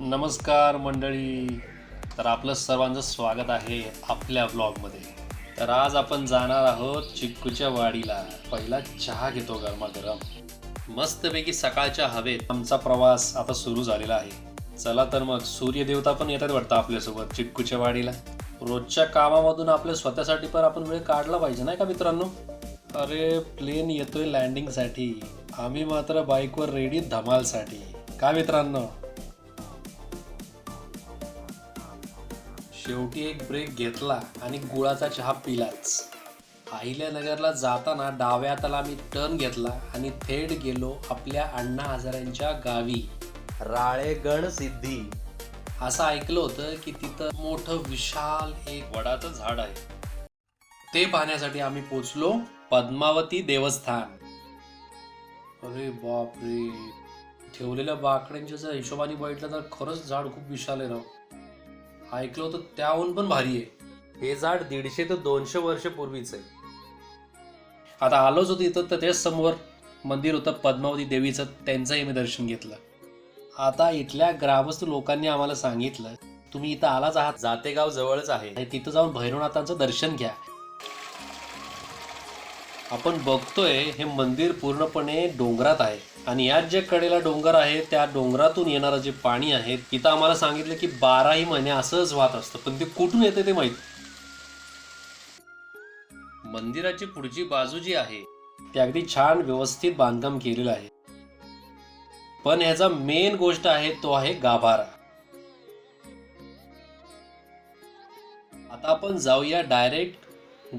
नमस्कार मंडळी. तर आपलं सर्वांचं स्वागत आहे आपल्या ब्लॉगमध्ये तर आज आपण जाणार आहोत चिक्कूच्या वाडीला. पहिला चहा घेतो गरमागरम. मस्तपैकी सकाळच्या हवेत आमचा प्रवास आता सुरू झालेला आहे. चला तर मग सूर्यदेवता पण येतात वाटतं आपल्यासोबत चिक्कूच्या वाडीला. रोजच्या कामामधून आपल्या स्वतःसाठी पण आपण वेळ काढला पाहिजे नाही का मित्रांनो? अरे प्लेन येतोय लँडिंगसाठी आम्ही मात्र बाईकवर रेडी धमालसाठी. का मित्रांनो? शेवटी एक ब्रेक घेतला आणि गुळाचा चहा पिलाच. अहिल्यानगरला जाताना डाव्या हाताला आम्ही टर्न घेतला आणि थेट गेलो आपल्या अण्णा हजारांच्या गावी. राळेगण सिद्धी. असं ऐकलं होतं की तिथं मोठं विशाल एक वडाचं झाड आहे. ते पाहण्यासाठी आम्ही पोचलो पद्मावती देवस्थान. अरे बापरे! ठेवलेल्या बाकड्यांच्या जर हिशोबाने बघितलं तर खरंच झाड खूप विशाल आहे राव ऐकलं होतं त्याहून पण भारी आहे. हे झाड दीडशे ते दोनशे वर्ष पूर्वीच आहे. आता आलोच होतो इथं तर त्याच समोर मंदिर होतं पद्मावती देवीचं त्यांचंही मी दर्शन घेतलं. आता इथल्या ग्रामस्थ लोकांनी आम्हाला सांगितलं तुम्ही इथं आलाच आहात. जातेगाव जवळच आहे. तिथं जाऊन भैरवनाथांचं दर्शन घ्या. आपण बघतोय हे मंदिर पूर्णपणे डोंगरात आहे. आणि यात जे कडेला डोंगर आहे त्या डोंगरातून येणारं जे पाणी आहे तिथं आम्हाला सांगितलं की बाराही महिने असंच वाहत असतं. पण ते कुठून येते ते माहीत? मंदिराची पुढची बाजू जी आहे ती अगदी छान व्यवस्थित बांधकाम केलेलं आहे. पण ह्याचा मेन गोष्ट आहे तो आहे गाभारा. आता आपण जाऊया डायरेक्ट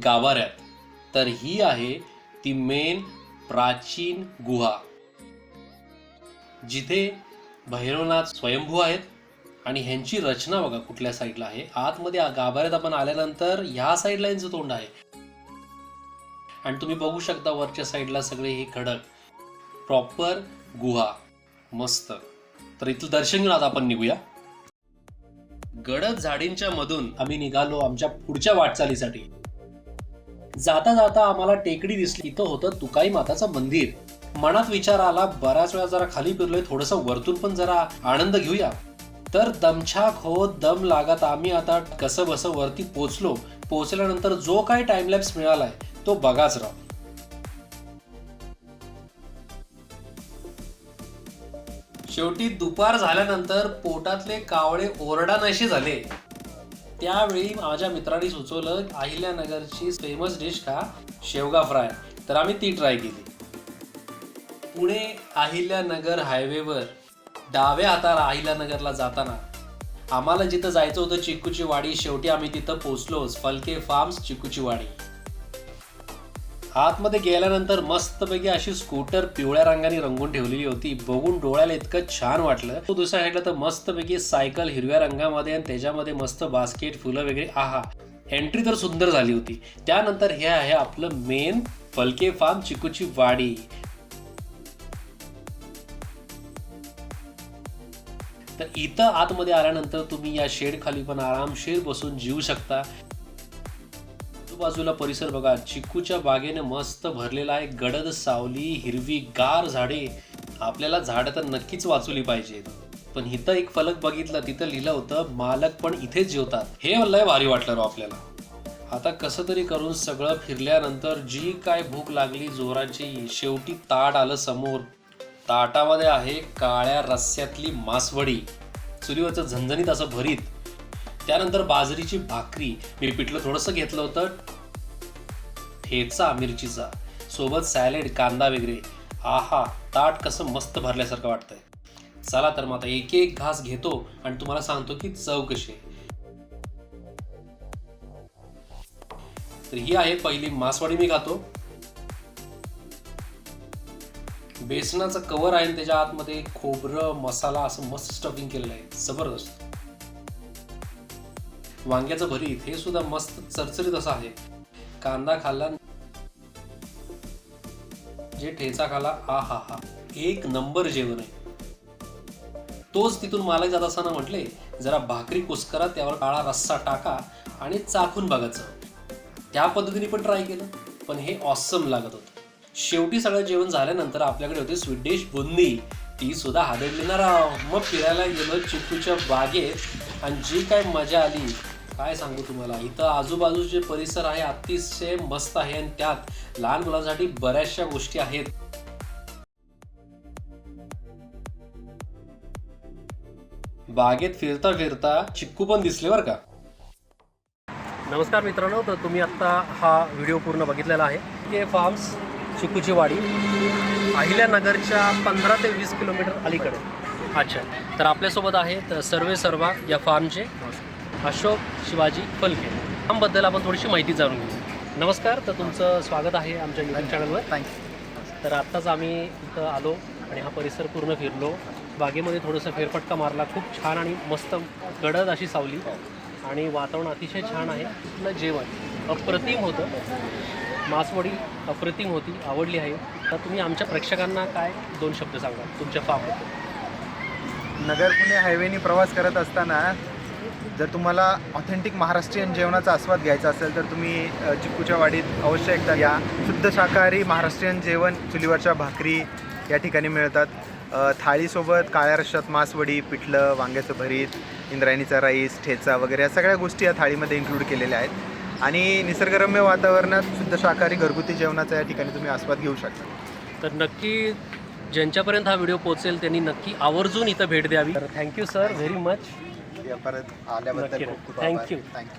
गाभाऱ्यात. तर ही आहे ती मेन प्राचीन गुहा. जिथे भैरवनाथ स्वयंभू आहेत आणि ह्यांची रचना बघा कुठल्या साईडला आहे. आतमध्ये गाभाऱ्यात आपण आल्यानंतर ह्या साईडला यांचं तोंड आहे. आणि तुम्ही बघू शकता वरच्या साईडला सगळे हे खडक. प्रॉपर गुहा. मस्त. तर इथलं दर्शन घेऊन आता आपण निघूया. गडद झाडींच्या मधून आम्ही निघालो आमच्या पुढच्या वाटचालीसाठी. जाता जाता आम्हाला टेकडी दिसली. इथं होतं तुकाई माताचं मंदिर. मनात विचार आला बऱ्याच वेळा जरा खाली फिरलोय थोडस वरतून पण जरा आनंद घेऊया. तर दमछाक होत दम लागत आम्ही आता कसं बसं वरती पोचलो. पोचल्यानंतर जो काही टाइमलॅप्स मिळालाय तो बघाच राव. शेवटी दुपार झाल्यानंतर पोटातले कावळे ओरडानाशी झाले. त्यावेळी माझ्या मित्रांनी सुचवलं अहिल्यानगरची फेमस डिश खा शेवगा फ्राय तर आम्ही ती ट्राय केली. पुणे अहिल्यानगर हायवेवर डाव्या हाताला अहिल्यानगरला जाताना आम्हाला जिथं जायचं होतं चिकूची वाडी शेवटी आम्ही तिथं पोचलोच फलके फार्म्स चिकूची वाडी आतमध्ये गेल्यानंतर मस्तपैकी अशी स्कूटर पिवळ्या रंगाने रंगून ठेवलेली होती. बघून डोळ्याला इतकं छान वाटलं. तो दुसऱ्या साईडला तर मस्तपैकी सायकल हिरव्या रंगामध्ये आणि त्याच्यामध्ये मस्त बास्केट फुलं वगैरे. आहा एंट्री तर सुंदर झाली होती. त्यानंतर हे आहे आपलं मेन फलके फार्म चिकूची वाडी तर इथं आतमध्ये आल्यानंतर तुम्ही या शेड खाली पण आरामशीर बसून जीवू शकता. आजूबाजूला परिसर बघा चिकूच्या बागेने मस्त भरलेला आहे गडद सावली हिरवी गार झाडे. आपल्याला झाडं तर नक्कीच वाचवली पाहिजेत. पण इथं एक फलक बघितला तिथं लिहिलं होतं मालक पण इथेच जेवतात. हे लय भारी वाटलं राव आपल्याला. आता कसं तरी करून सगळं फिरल्यानंतर जी काय भूक लागली जोराची शेवटी ताट आलं समोर. ताटामध्ये आहे काळ्या रस्स्यातली मासवडी. चुलीवरचं झणझणीत असं भरीत. त्यानंतर बाजरीची भाकरी. मी पिठलं थोडंसं घेतलं होतं. ठेचा मिरचीचा. सोबत सॅलेड कांदा वगैरे. आहा ताट कसं मस्त भरल्यासारखं वाटतंय. चला तर मग आता एक एक घास घेतो आणि तुम्हाला सांगतो की चव कशी आहे. तर ही आहे पहिली मासवाडी मी खातो. बेसनाचं कवर आहे आणि त्याच्या आतमध्ये खोबरं मसाला असं मस्त स्टफिंग केलेलं आहे. जबरदस्त. वांग्याचं भरीत हे सुद्धा मस्त चरचरीत असं आहे. कांदा खाल्ला. जे ठेचा खाला आ हा. हा एक नंबर जेवण आहे. तोच तिथून मला जात असताना म्हटले जरा भाकरी कुस्करा त्यावर काळा रस्सा टाका आणि चाखून बघायचं. त्या पद्धतीने पण ट्राय केलं पण हे ऑसम लागत होतं. शेवटी सगळं जेवण झाल्यानंतर आपल्याकडे होती स्वीट डिश बुंदी. ती सुद्धा हादडली ना राव. मग फिरायला गेलो चिक्कूच्या बागेत. आणि जी काय मजा आली काय सांगू तुम्हाला? इथं आजूबाजूचे परिसर आहे अतिशय मस्त आहे. आणि त्यात लहान मुलांसाठी बऱ्याचशा गोष्टी आहेत. बागेत फिरता फिरता चिक्कू पण दिसले बरं का? नमस्कार मित्रांनो तर तुम्ही आत्ता हा व्हिडिओ पूर्ण बघितलेला आहे. हे फार्म्स चिकूची वाडी अहिल्यानगरच्या पंधरा ते वीस किलोमीटर अलीकडे. अच्छा. तर आपल्यासोबत आहेत सर्वे सर्वा या फार्मचे अशोक शिवाजी फलके. फार्मबद्दल आपण थोडीशी माहिती जाणून घेऊ. नमस्कार तर तुमचं स्वागत आहे आमच्या यूट्यूब चॅनलवर थँक्यू तर आत्ताच आम्ही इथं आलो आणि हा परिसर पूर्ण फिरलो. बागेमध्ये थोडंसं फेरफटका मारला. खूप छान आणि मस्त गडद अशी सावली. आणि वातावरण अतिशय छान आहे. जेवण अप्रतिम होतं. मासवडी अप्रतिम होती आवडली आहे. तर तुम्ही आमच्या प्रेक्षकांना काय दोन शब्द सांगा तुमच्या फार्मबद्दल नगर पुणे हायवेने प्रवास करत असताना जर तुम्हाला ऑथेंटिक महाराष्ट्रीयन जेवणाचा आस्वाद घ्यायचा असेल तर तुम्ही चिक्कूच्या वाडीत अवश्य एकदा या. शुद्ध शाकाहारी महाराष्ट्रीयन जेवण चुलीवरच्या भाकरी या ठिकाणी मिळतात. थाळीसोबत काळ्या रश्यात मासवडी पिठलं वांग्याचं भरीत इंद्रायणीचा राईस ठेचा वगैरे या सगळ्या गोष्टी या थाळीमध्ये इन्क्लूड केलेल्या आहेत. आणि निसर्गरम्य वातावरणात शुद्ध शाकाहारी घरगुती जेवणाचा या ठिकाणी तुम्ही आस्वाद घेऊ शकता. तर नक्की ज्यांच्यापर्यंत हा व्हिडिओ पोहोचेल त्यांनी नक्की आवर्जून इथं भेट द्यावी. तर थँक्यू सर व्हेरी मच या परत आल्याबद्दल you. थँक्यू